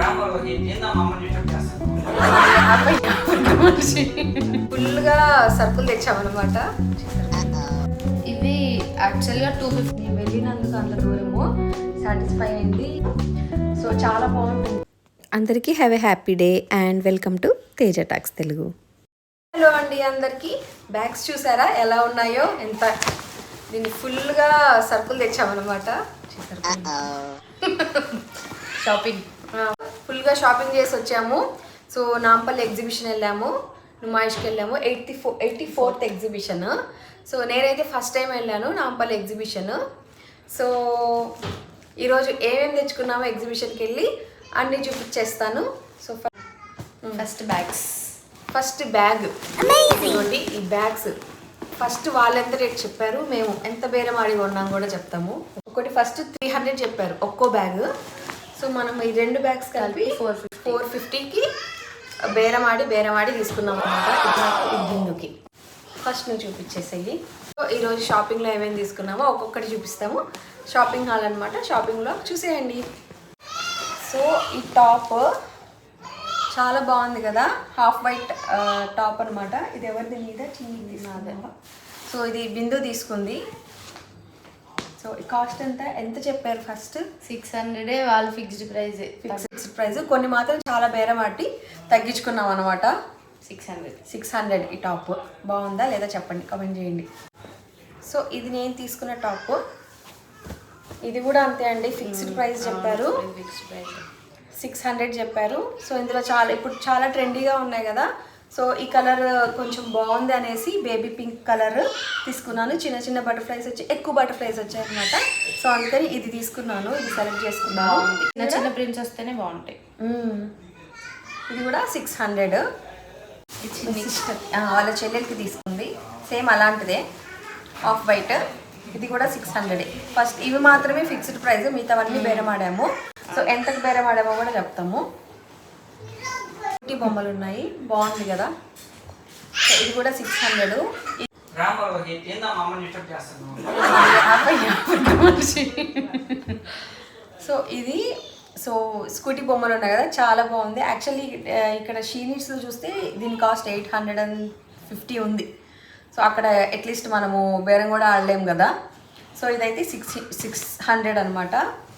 గ్రామాల్లో ఏందా మా అమ్మని డిస్టర్బ్ చేస్తాను ఫుల్గా సరుకులు తెచ్చామన్నమాట. ఇవి యాక్చువల్గా టూ ఫిఫ్టీ వెళ్ళినందుకు అంత దూరము. సాటిస్ఫై అయింది. సో చాలా బాగుంటుంది అందరికీ have a happy day and welcome to Teja talks Telugu hello అండి అందరికీ. బ్యాగ్స్ చూసారా? ఎలా ఉన్నాయో? ఎంత? దీన్ని ఫుల్గా సరుకులు తెచ్చామన్నమాట. షాపింగ్ ఫుల్గా షాపింగ్ చేసి వచ్చాము. సో నాంపల్లి ఎగ్జిబిషన్ వెళ్ళాము. నుమాయిష్కి వెళ్ళాము. Eighty four eighty fourth exhibition so నేనైతే ఫస్ట్ టైం వెళ్ళాను నాంపల్లి ఎగ్జిబిషన్ సో ఈరోజు ఏమేమి తెచ్చుకున్నామో ఎగ్జిబిషన్కి వెళ్ళి అన్నీ చూపించేస్తాను. So first bags first bag ఇదిగోండి ఈ బ్యాగ్స్ ఫస్ట్ వాళ్ళు ఎంత రేట్ చెప్పారు? మేము ఎంత బేరం ఆడి కొన్నాం కూడా చెప్తాము. ఒకటి ఫస్ట్ త్రీ హండ్రెడ్ చెప్పారు ఒక్కో బ్యాగ్ సో మనం ఈ రెండు బ్యాగ్స్ కలిపి ఫోర్ ఫిఫ్టీ ఫోర్ ఫిఫ్టీకి బేరం ఆడి బేరం ఆడి తీసుకున్నాం అనమాట ఈ బిందుకి. ఫస్ట్ నువ్వు చూపించేసేయి. సో ఈరోజు షాపింగ్లో ఏమేమి తీసుకున్నామో ఒక్కొక్కటి చూపిస్తాము. షాపింగ్ హాల్ అనమాట షాపింగ్లో చూసేయండి. సో ఈ టాప్ చాలా బాగుంది కదా. హాఫ్ వైట్ టాప్ అనమాట ఇది ఎవరిది మీద? చిన్ని సో ఇది బిందు తీసుకుంది. సో ఈ కాస్ట్ ఎంత? ఎంత చెప్పారు ఫస్ట్? సిక్స్ హండ్రెడే వాళ్ళు ఫిక్స్డ్ ప్రైస్ ఫిక్స్డ్ ప్రైస్ కొన్ని మాత్రం చాలా బేరం ఆటి తగ్గించుకున్నాం అనమాట సిక్స్ హండ్రెడ్. సిక్స్ హండ్రెడ్ ఈ టాప్. బాగుందా లేదా చెప్పండి కామెంట్ చేయండి. సో ఇది నేను తీసుకున్న టాప్. ఇది కూడా అంతే అండి ఫిక్స్డ్ ప్రైస్ చెప్పారు. ఫిక్స్డ్ ప్రైస్ సిక్స్ హండ్రెడ్ చెప్పారు. సో ఇందులో చాలా ఇప్పుడు చాలా ట్రెండీగా ఉన్నాయి కదా. సో ఈ కలర్ కొంచెం బాగుంది అనేసి బేబీ పింక్ కలర్ తీసుకున్నాను. చిన్న చిన్న బటర్ఫ్లైస్ వచ్చి ఎక్కువ బటర్ఫ్లైస్ వచ్చాయి అనమాట సో అందుకని ఇది తీసుకున్నాను ఇది సెలెక్ట్ చేసుకున్నాను. చిన్న చిన్న ప్రింట్స్ వస్తేనే బాగుంటాయి. ఇది కూడా సిక్స్ హండ్రెడ్. వాళ్ళ చెల్లెలకి తీసుకుంది. సేమ్ అలాంటిదే. Off white. ఇది కూడా సిక్స్ హండ్రెడ్. ఫస్ట్ ఇవి మాత్రమే ఫిక్స్డ్ ప్రైస్ మిగతావన్నీ బేరమాడాము సో ఎంతకు బేరమాడామో కూడా చెప్తాము. కుట్టి బొమ్మలు ఉన్నాయి బాగుంది కదా? ఇది కూడా సిక్స్ హండ్రెడ్ సో ఇది సో స్కూటీ బొమ్మలు ఉన్నాయి కదా? చాలా బాగుంది. యాక్చువల్లీ ఇక్కడ షీనిట్స్లో చూస్తే దీని cost eight hundred and fifty ఉంది. సో అక్కడ అట్లీస్ట్ మనము బేరం కూడా ఆడలేం కదా? సో ఇదైతే సిక్స్ సిక్స్ హండ్రెడ్ అనమాట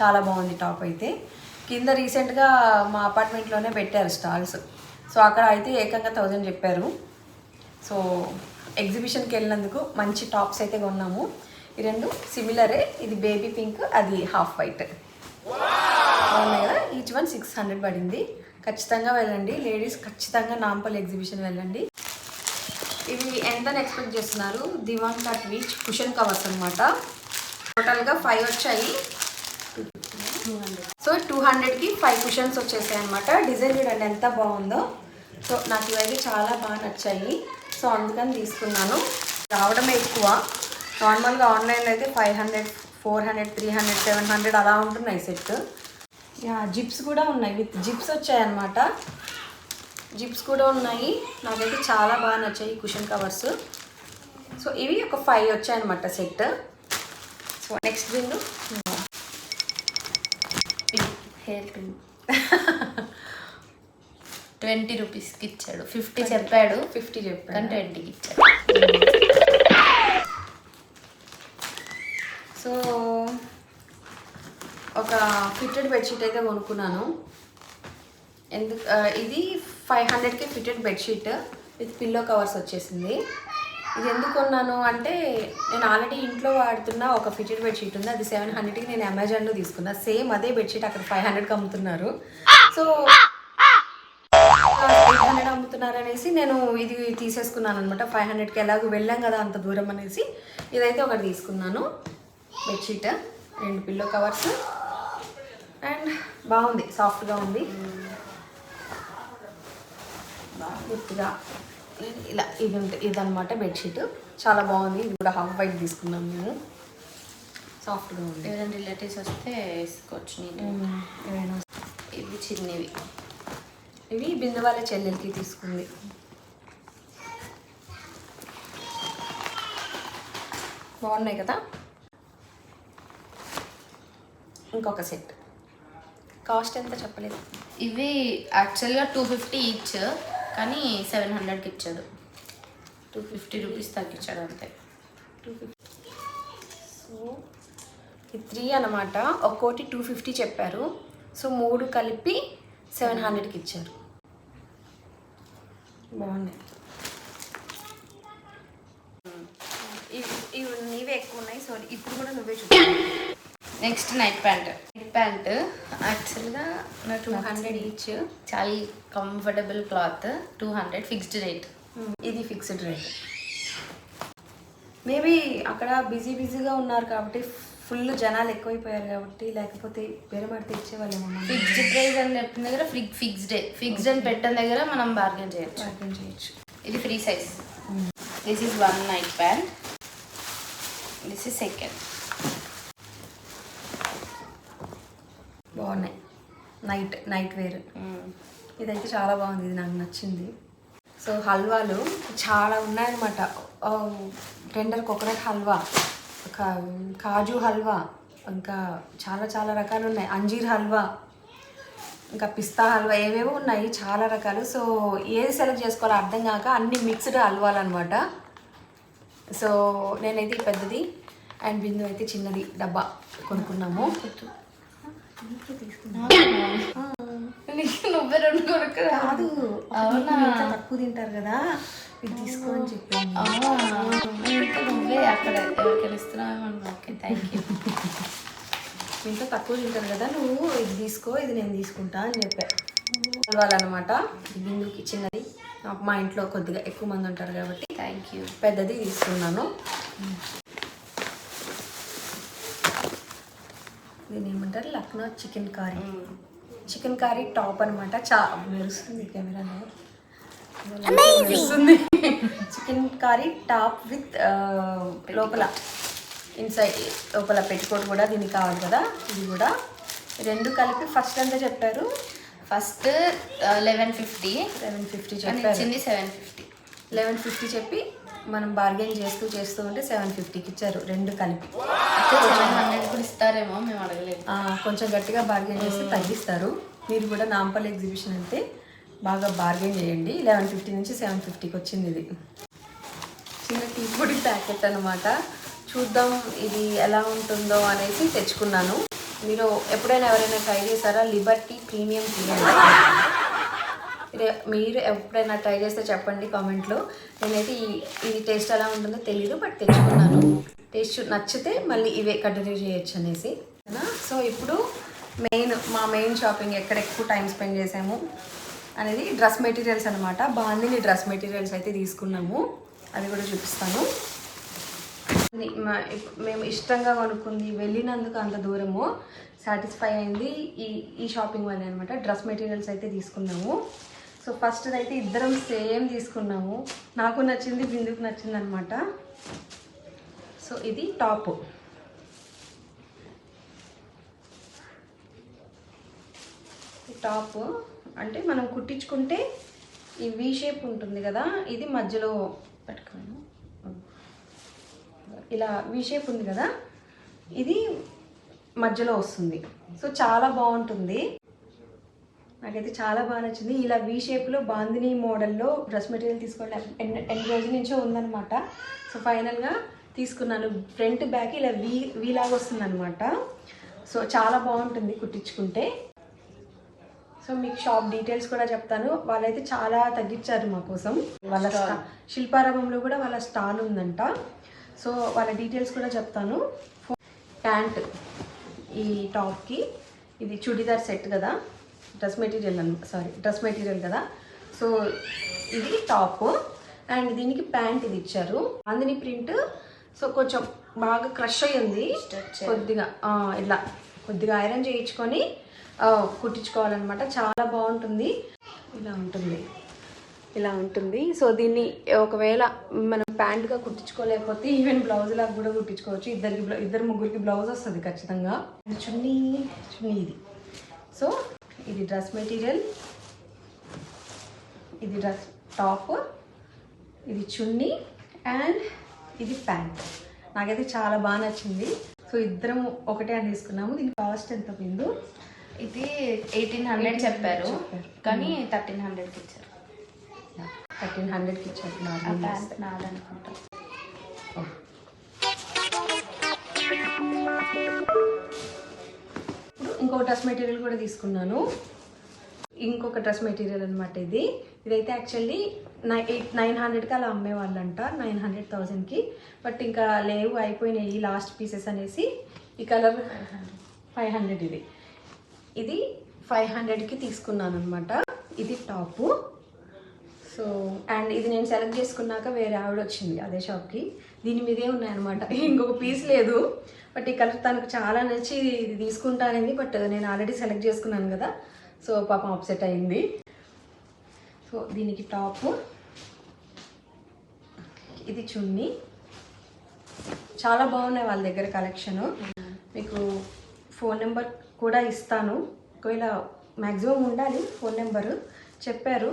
చాలా బాగుంది టాప్ అయితే. కింద రీసెంట్గా మా అపార్ట్మెంట్లోనే పెట్టారు స్టాల్స్. సో అక్కడ అయితే ఏకంగా థౌజండ్ చెప్పారు. సో ఎగ్జిబిషన్కి వెళ్ళినందుకు మంచి టాప్స్ అయితే కొన్నాము. ఈ రెండు సిమిలరే ఇది బేబీ పింక్ అది హాఫ్ వైట్ బాగున్నాయి కదా? ఈచ్ వన్ సిక్స్ హండ్రెడ్ పడింది. ఖచ్చితంగా వెళ్ళండి. లేడీస్ ఖచ్చితంగా నాంపల్ ఎగ్జిబిషన్ వెళ్ళండి. ఇవి ఎంత ఎక్స్పెక్ట్ చేస్తున్నారు? Divan cut which cushion covers అనమాట టోటల్గా ఫైవ్ వచ్చాయి. సో టూ హండ్రెడ్కి ఫైవ్ కుషన్స్ వచ్చేసాయి అనమాట డిజైన్ చూడండి ఎంత బాగుందో. సో నాకు ఇవైతే చాలా బాగా నచ్చాయి. సో అందుకని తీసుకున్నాను. రావడమే ఎక్కువ. నార్మల్గా ఆన్లైన్లో అయితే five hundred four hundred three hundred seven hundred అలా ఉంటున్నాయి సెట్ యా జిప్స్ కూడా ఉన్నాయి. విత్ జిప్స్ వచ్చాయన్నమాట జిప్స్ కూడా ఉన్నాయి. నాకైతే చాలా బాగా నచ్చాయి కుషన్ కవర్స్ సో ఇవి ఒక ఫైవ్ వచ్చాయన్నమాట set so next bindi. Hair pin twenty రూపీస్కి ఇచ్చాడు. ఫిఫ్టీ చెప్పాడు. ఫిఫ్టీ కానీ చెప్పాను ట్వంటీకి ఇచ్చాడు. సో ఒక ఫిట్టెడ్ బెడ్షీట్ అయితే కొనుక్కున్నాను. ఎందుకు ఇది ఫైవ్ హండ్రెడ్కి fitted bedsheet with pillow covers వచ్చేసింది. ఇది ఎందుకు కొన్నాను అంటే నేను ఆల్రెడీ ఇంట్లో వాడుతున్న ఒక ఫిట్టెడ్ బెడ్షీట్ ఉంది. అది సెవెన్ హండ్రెడ్కి నేను అమెజాన్లో తీసుకున్నా. సేమ్ అదే బెడ్షీట్ అక్కడ ఫైవ్ హండ్రెడ్కి అమ్ముతున్నారు. సో ఎయిట్ హండ్రెడ్ అమ్ముతున్నారు అనేసి నేను ఇది తీసేసుకున్నాను అనమాట ఫైవ్ హండ్రెడ్కి ఎలాగో వెళ్ళాం కదా అంత దూరం అనేసి ఇదైతే ఒకటి తీసుకున్నాను. బెడ్షీట్ రెండు పిల్లో కవర్స్ అండ్ బాగుంది సాఫ్ట్గా ఉంది. గుర్తుగా. ఇలా ఇది ఉంటుంది ఇదనమాట బెడ్షీట్. చాలా బాగుంది. ఇది కూడా హాఫ్ వైట్ తీసుకున్నాం మేము. సాఫ్ట్గా ఉంది. ఎవరైనా రిలేటివ్స్ వస్తే వేసుకోవచ్చు నేను. ఇవి చిన్నవి. ఇవి బిందు వాళ్ళ చెల్లెలకి తీసుకుంది. బాగున్నాయి కదా? ఇంకొక సెట్. కాస్ట్ ఎంత చెప్పలేదు? ఇవి యాక్చువల్గా టూ ఫిఫ్టీ ఈచ్ కానీ సెవెన్ హండ్రెడ్కి ఇచ్చాడు. టూ ఫిఫ్టీ రూపీస్ తగ్గించాడు అంతే. సో ఈ త్రీ అనమాట ఒక్కోటి టూ ఫిఫ్టీ చెప్పారు. సో మూడు కలిపి సెవెన్ హండ్రెడ్కి ఇచ్చారు. బాగున్నాయి ఇవి ఇవి నీవే ఎక్కువ ఉన్నాయి. సో ఇప్పుడు కూడా నువ్వే చూపి next night pant. Night pant. యాక్చువల్గా నాకు టూ హండ్రెడ్ ఈచ్. చాలా comfortable cloth. Two hundred fixed rate. ఇది ఫిక్స్డ్ రేట్. మేబీ అక్కడ బిజీ బిజీగా ఉన్నారు కాబట్టి ఫుల్ జనాలు ఎక్కువైపోయారు కాబట్టి లేకపోతే వేరే మాట తెచ్చేవాళ్ళేమో ఫిక్స్డ్ ప్రైస్ అని చెప్పిన దగ్గర ఫిక్ ఫిక్స్డ్ ఫిక్స్డ్ అని పెట్టిన దగ్గర మనం బార్గెన్ చేయొచ్చు. బార్గెన్ చేయొచ్చు. ఇది free size. This is one night pant this is second బాగున్నాయి. నైట్ నైట్ వేర్ ఇదైతే చాలా బాగుంది ఇది నాకు నచ్చింది. సో హల్వాలు చాలా ఉన్నాయన్నమాట. టెండర్ కోకోనట్ హల్వా ఒక కాజు హల్వా ఇంకా చాలా చాలా రకాలు ఉన్నాయి. అంజీర్ హల్వా ఇంకా పిస్తా హల్వా ఏవేవో ఉన్నాయి చాలా రకాలు. సో ఏది సెలెక్ట్ చేసుకోవాలో అర్థం కాక అన్ని మిక్స్డ్ హల్వాలు అనమాట సో నేనైతే పెద్దది అండ్ బిందు అయితే చిన్నది డబ్బా కొనుక్కున్నాము. నీకు నువ్వే రెండు కొనుక్కు అవునా? తక్కువ తింటారు కదా ఇది తీసుకో అని చెప్పాను నువ్వే అక్కడ ఎవరికైనా ఇస్తున్నావు ఓకే థ్యాంక్ యూ ఇంత తక్కువ తింటారు కదా నువ్వు ఇది తీసుకో ఇది నేను తీసుకుంటా అని చెప్పా అనమాట బిందుకి చిన్నది మా ఇంట్లో కొద్దిగా ఎక్కువ మంది ఉంటారు కాబట్టి థ్యాంక్ యూ పెద్దది తీసుకున్నాను దీని ఏమంటారు Lucknow chikankari chikankari top అనమాట చా మెరుస్తుంది కెమెరాలో మెరుస్తుంది. చికెన్ కారీ టాప్ విత్ లోపల ఇన్సైడ్ లోపల పెట్టుకోట్ కూడా దీనికి కావాలి కదా? ఇది కూడా. రెండు కలిపి ఫస్ట్ ఎంత చెప్పారు? First eleven fifty seven fifty చెప్పారు. సెవెన్ ఫిఫ్టీ లెవెన్ ఫిఫ్టీ చెప్పి మనం బార్గెన్ చేస్తూ చేస్తూ ఉంటే సెవెన్ ఫిఫ్టీకి ఇచ్చారు రెండు కలిపి. సెవెన్ హండ్రెడ్ కూడా ఇస్తారేమో మేము అడగలేదు. కొంచెం గట్టిగా బార్గెన్ చేస్తే తగ్గిస్తారు. మీరు కూడా నాంపల్లి ఎగ్జిబిషన్ అయితే బాగా బార్గెన్ చేయండి. లెవెన్ ఫిఫ్టీ నుంచి సెవెన్ ఫిఫ్టీకి వచ్చింది ఇది. చిన్న టీ పొడి ప్యాకెట్ అనమాట చూద్దాం ఇది ఎలా ఉంటుందో అనేసి తెచ్చుకున్నాను. మీరు ఎప్పుడైనా ఎవరైనా ట్రై చేశారా? లిబర్టీ ప్రీమియం టీ ఇది మీరు- ఎప్పుడైనా ట్రై చేస్తే చెప్పండి కామెంట్లో. నేనైతే ఈ ఈ టేస్ట్ ఎలా ఉంటుందో తెలియదు బట్ తెచ్చుకున్నాను. టేస్ట్ నచ్చితే మళ్ళీ ఇవే కంటిన్యూ చేయొచ్చు అనేసి. సో ఇప్పుడు మెయిన్ మా మెయిన్ షాపింగ్ ఎక్కడ ఎక్కువ టైం స్పెండ్ చేసాము అనేది డ్రెస్ మెటీరియల్స్ అనమాట బాగుంది డ్రెస్ మెటీరియల్స్ అయితే తీసుకున్నాము. అది కూడా చూపిస్తాను. మా- మేము ఇష్టంగా కొనుక్కుంది వెళ్ళినందుకు అంత దూరము. సాటిస్ఫై అయింది ఈ ఈ షాపింగ్ వల్ల అనమాట డ్రెస్ మెటీరియల్స్ అయితే తీసుకున్నాము. సో ఫస్ట్ అయితే ఇద్దరం సేమ్ తీసుకున్నాము. నాకు నచ్చింది బిందుకు నచ్చింది అనమాట సో ఇది టాప్. టాప్ అంటే మనం కుట్టించుకుంటే ఈ వి షేప్ ఉంటుంది కదా ఇది మధ్యలో పెట్టుకున్నాను ఇలా వి షేప్ ఉంది కదా ఇది మధ్యలో వస్తుంది. సో చాలా బాగుంటుంది. నాకైతే చాలా బాగా నచ్చింది. ఇలా వి షేప్లో బాందిని మోడల్లో డ్రెస్ మెటీరియల్ తీసుకోవడం ఎన్ని రోజుల నుంచో ఉందన్నమాట. సో ఫైనల్గా తీసుకున్నాను. ఫ్రంట్ బ్యాక్ ఇలా వీ వీలాగా వస్తుంది అనమాట సో చాలా బాగుంటుంది కుట్టించుకుంటే. సో మీకు షాప్ డీటెయిల్స్ కూడా చెప్తాను. వాళ్ళైతే చాలా తగ్గించారు మా కోసం. వాళ్ళ శిల్పారామంలో కూడా వాళ్ళ స్టాల్ ఉందంట. సో వాళ్ళ డీటెయిల్స్ కూడా చెప్తాను. ప్యాంట్ ఈ టాప్కి ఇది చుడిదార్ సెట్ కదా. Dress material sorry dress material కదా. సో ఇది టాప్ అండ్ దీనికి ప్యాంట్ ఇది ఇచ్చారు. అందిని ప్రింట్ సో కొంచెం బాగా క్రష్ అయ్యింది. కొద్దిగా ఇలా కొద్దిగా ఐరన్ చేయించుకొని కుట్టించుకోవాలన్నమాట. చాలా బాగుంటుంది. ఇలా ఉంటుంది. ఇలా ఉంటుంది. సో దీన్ని ఒకవేళ మనం ప్యాంట్గా కుట్టించుకోలేకపోతే ఈవెన్ బ్లౌజ్ లాగా కూడా కుట్టించుకోవచ్చు. ఇద్దరికి ఇద్దరు ముగ్గురికి బ్లౌజ్ వస్తుంది ఖచ్చితంగా. చున్నీ చున్నీ ఇది. సో ఇది డ్రెస్ మెటీరియల్ ఇది డ్రెస్ టాప్ ఇది చున్నీ అండ్ ఇది ప్యాంట్ నాకైతే చాలా బాగా నచ్చింది. సో ఇద్దరం ఒకటే అని తీసుకున్నాము. దీని కాస్ట్ ఎంత పోయిందో ఇది ఎయిటీన్ హండ్రెడ్ చెప్పారు. కానీ థర్టీన్ హండ్రెడ్కి ఇచ్చారు. థర్టీన్ హండ్రెడ్కి ఇచ్చారు. నాదనుకుంటా. ఇంకో ఇంకొక డ్రెస్ మెటీరియల్ కూడా తీసుకున్నాను. ఇంకొక డ్రెస్ మెటీరియల్ అనమాట ఇది. ఇదైతే యాక్చువల్లీ నై ఎయిట్ నైన్ హండ్రెడ్కి అలా అమ్మేవాళ్ళంట. నైన్ హండ్రెడ్ థౌజండ్కి. బట్ ఇంకా లేవు అయిపోయినాయి లాస్ట్ పీసెస్ అనేసి. ఈ కలర్ ఫైవ్ హండ్రెడ్ ఇది. ఇది ఫైవ్ హండ్రెడ్కి తీసుకున్నాను అనమాట ఇది టాపు సో అండ్ ఇది నేను సెలెక్ట్ చేసుకున్నాక వేరే ఆవిడ వచ్చింది అదే షాప్కి దీని మీదే ఉన్నాయన్నమాట. ఇంకొక పీస్ లేదు. బట్ ఈ కలర్ తనకు చాలా నచ్చి ఇది తీసుకుంటానంది బట్ నేను ఆల్రెడీ సెలెక్ట్ చేసుకున్నాను కదా. సో పాపం అప్సెట్ అయింది. సో దీనికి టాప్. ఇది చున్నీ. చాలా బాగున్నాయి వాళ్ళ దగ్గర కలెక్షన్. మీకు ఫోన్ నెంబర్ కూడా ఇస్తాను. ఒకవేళ మ్యాక్సిమం ఉండాలి ఫోన్ నెంబరు. చెప్పారు.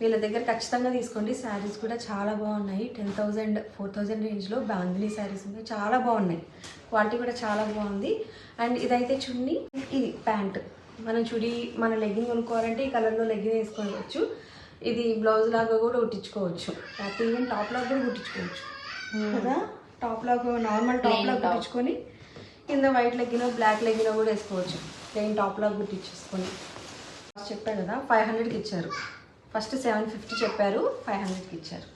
వీళ్ళ దగ్గర ఖచ్చితంగా తీసుకోండి. శారీస్ కూడా చాలా బాగున్నాయి. టెన్ థౌజండ్ ఫోర్ థౌజండ్ రేంజ్లో బాందిని శారీస్ ఉన్నాయి. చాలా బాగున్నాయి. క్వాలిటీ కూడా చాలా బాగుంది. అండ్ ఇదైతే చున్నీ ఇది ప్యాంట్. మనం చుడి మన లెగ్గింగ్ కొనుక్కోవాలంటే ఈ కలర్లో లెగ్గింగ్ వేసుకోవచ్చు. ఇది బ్లౌజ్ లాగా కూడా కుట్టించుకోవచ్చు. ఈవెన్ టాప్ లాగా కూడా కుట్టించుకోవచ్చు. కదా? టాప్ లాగా నార్మల్ టాప్ లాగా కుట్టించుకొని కింద వైట్ లెగ్గిన బ్లాక్ లెగ్గిన కూడా వేసుకోవచ్చు. ప్లెయిన్ టాప్ లాగా కుట్టించేసుకొని. చెప్పాను కదా? ఫైవ్ హండ్రెడ్కి ఇచ్చారు. ఫస్ట్ సెవెన్ ఫిఫ్టీ చెప్పారు ఫైవ్ హండ్రెడ్కి ఇచ్చారు.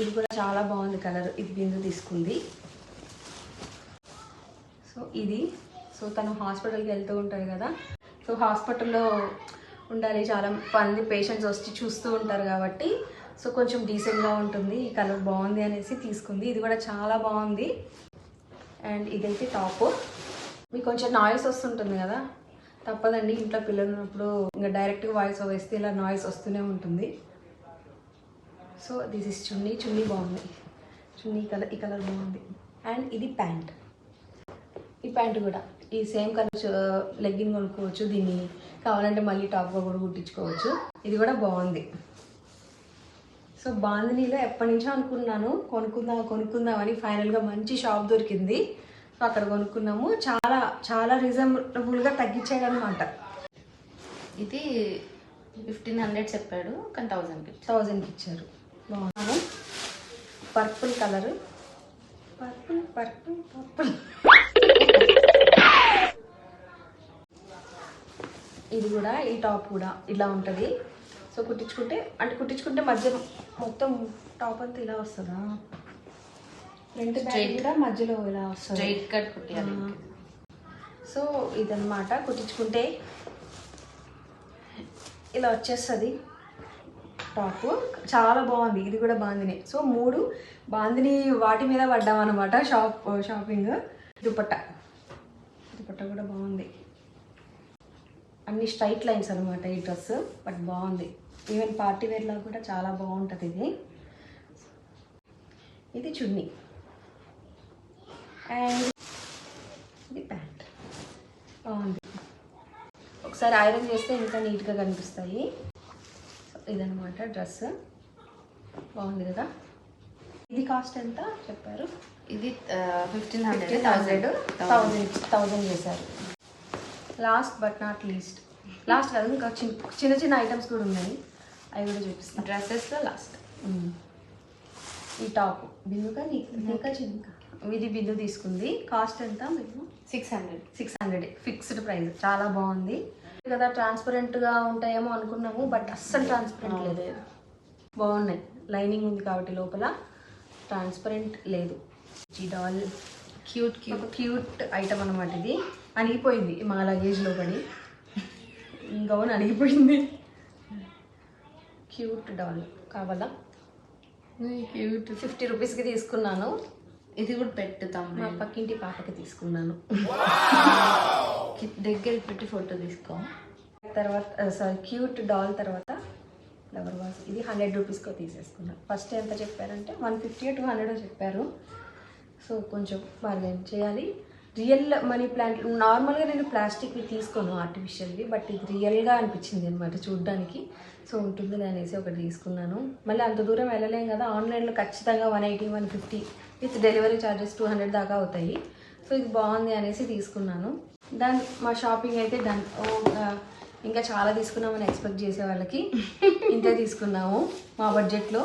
ఇది కూడా చాలా బాగుంది కలర్. ఇది బిందు తీసుకుంది. సో ఇది సో తను హాస్పిటల్కి వెళ్తూ ఉంటారు కదా. సో హాస్పిటల్లో ఉండాలి చాలా మంది పేషెంట్స్ వచ్చి చూస్తూ ఉంటారు కాబట్టి సో కొంచెం డీసెంట్గా ఉంటుంది ఈ కలర్ బాగుంది అనేసి తీసుకుంది. ఇది కూడా చాలా బాగుంది. అండ్ ఇదైతే టాప్. మీకు కొంచెం నాయిస్ వస్తుంటుంది కదా. తప్పదండి. ఇంట్లో పిల్లలు ఉన్నప్పుడు ఇంకా డైరెక్ట్గా వాయిస్ వేస్తే ఇలా నాయిస్ వస్తూనే ఉంటుంది. So this is chunni. Chunni బాగుంది. చున్నీ కలర్ ఈ కలర్ బాగుంది. అండ్ ఇది ప్యాంట్. ఈ ప్యాంట్ కూడా. ఈ సేమ్ కలర్ లెగ్గిన్ కొనుక్కోవచ్చు. దీన్ని కావాలంటే మళ్ళీ టాప్గా కూడా కుట్టించుకోవచ్చు. ఇది కూడా బాగుంది. సో బాందినీలో ఎప్పటి నుంచో అనుకున్నాను. కొనుక్కుందాం కొనుక్కుందామని ఫైనల్గా మంచి షాప్ దొరికింది. అక్కడ కొనుక్కున్నాము. చాలా చాలా రీజనబుల్గా తగ్గించాడు అనమాట ఇది ఫిఫ్టీన్ హండ్రెడ్ చెప్పాడు కానీ థౌజండ్కి థౌజండ్కి ఇచ్చారు. బాగున్నాను purple colour purple purple purple ఇది కూడా ఈ టాప్ కూడా ఇలా ఉంటుంది. సో కుట్టించుకుంటే అంటే కుట్టించుకుంటే మధ్య మొత్తం టాప్ అంతా ఇలా వస్తుందా? ఫ్రంట్ బ్యాక్ కూడా మధ్యలో ఇలా వస్తుంది. Straight cut కుట్టియాలి. సో ఇదన్నమాట కుట్టించుకుంటే ఇలా వచ్చేస్తుంది టాప్ చాలా బాగుంది ఇది కూడా బాందిని. సో మూడు బాందిని వాటి మీద పడ్డాం అనమాట షాప్ షాపింగ్ దుపట్టా. దుపట్టా కూడా బాగుంది. అన్ని స్ట్రైట్ లైన్స్ అనమాట ఈ డ్రెస్ బట్ బాగుంది. ఈవెన్ పార్టీ వేర్లో కూడా చాలా బాగుంటుంది ఇది. ఇది చున్నీ. అండ్ ఇది ప్యాంట్ బాగుంది ఒకసారి ఐరన్ చేస్తే ఇంకా నీట్గా కనిపిస్తాయి. సో ఇదనమాట డ్రెస్. బాగుంది కదా? ఇది కాస్ట్ ఎంత చెప్పారు? ఇది fifteen hundred hundred thousand thousand చేశారు. Last but not least last కాదు ఇంకా చిన్న చిన్న చిన్న ఐటమ్స్ కూడా ఉన్నాయి. అవి కూడా చూపిస్తాను డ్రెస్సెస్లో లాస్ట్. ఈ టాప్. బిందుగా నీకు ఇంకా చిన్న ఇది బిందు తీసుకుంది. కాస్ట్ ఎంత మీకు? Six hundred. Six hundred. Fixed price. చాలా బాగుంది. కదా ట్రాన్స్పరెంట్గా ఉంటాయేమో అనుకున్నాము బట్ అస్సలు ట్రాన్స్పరెంట్ లేదు. బాగున్నాయి. లైనింగ్ ఉంది కాబట్టి లోపల. ట్రాన్స్పరెంట్ లేదు. ఈ doll. Cute cute. Cute item అనమాట ఇది. అణిగిపోయింది మా లగేజ్లో పడి గౌన్ అణిగిపోయింది. క్యూట్ డాల్ కావాలా? క్యూట్. ఫిఫ్టీ రూపీస్కి తీసుకున్నాను. ఇది కూడా పెట్టుతాం మా పక్కింటి పాపకి తీసుకున్నాను. దగ్గర పెట్టి ఫోటో తీసుకో. తర్వాత సారీ క్యూట్ డాల్ తర్వాత ఫ్లవర్ వాస్ ఇది హండ్రెడ్ రూపీస్కో తీసేసుకున్నాను ఫస్ట్ ఎంత చెప్పారంటే వన్ ఫిఫ్టీ టూ హండ్రెడ్ చెప్పారు. సో కొంచెం బార్గెన్ చేయాలి. రియల్ మనీ ప్లాంట్ నార్మల్గా నేను ప్లాస్టిక్వి తీసుకోను ఆర్టిఫిషియల్వి బట్ ఇది రియల్గా అనిపించింది అనమాట చూడ్డానికి. సో ఉంటుంది అనేసి ఒకటి తీసుకున్నాను. మళ్ళీ అంత దూరం వెళ్ళలేం కదా ఆన్లైన్లో ఖచ్చితంగా one eighty one fifty with delivery charges two hundred దాకా అవుతాయి. సో ఇది బాగుంది అనేసి తీసుకున్నాను. డన్ మా షాపింగ్ అయితే డన్. ఇంకా చాలా తీసుకున్నామని ఎక్స్పెక్ట్ చేసే వాళ్ళకి ఇంతే తీసుకున్నాము మా బడ్జెట్లో.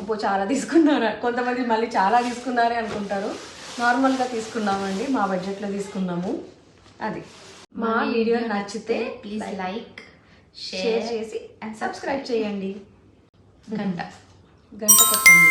అప్పుడు చాలా తీసుకున్నారు. కొంతమంది మళ్ళీ చాలా తీసుకున్నారే అనుకుంటారు. నార్మల్గా తీసుకున్నామండి. మా బడ్జెట్లో తీసుకున్నాము. అది. మా వీడియో నచ్చితే ప్లీజ్ లైక్ షేర్ చేసి అండ్ సబ్స్క్రైబ్ చేయండి. గంట. గంట కొట్టండి.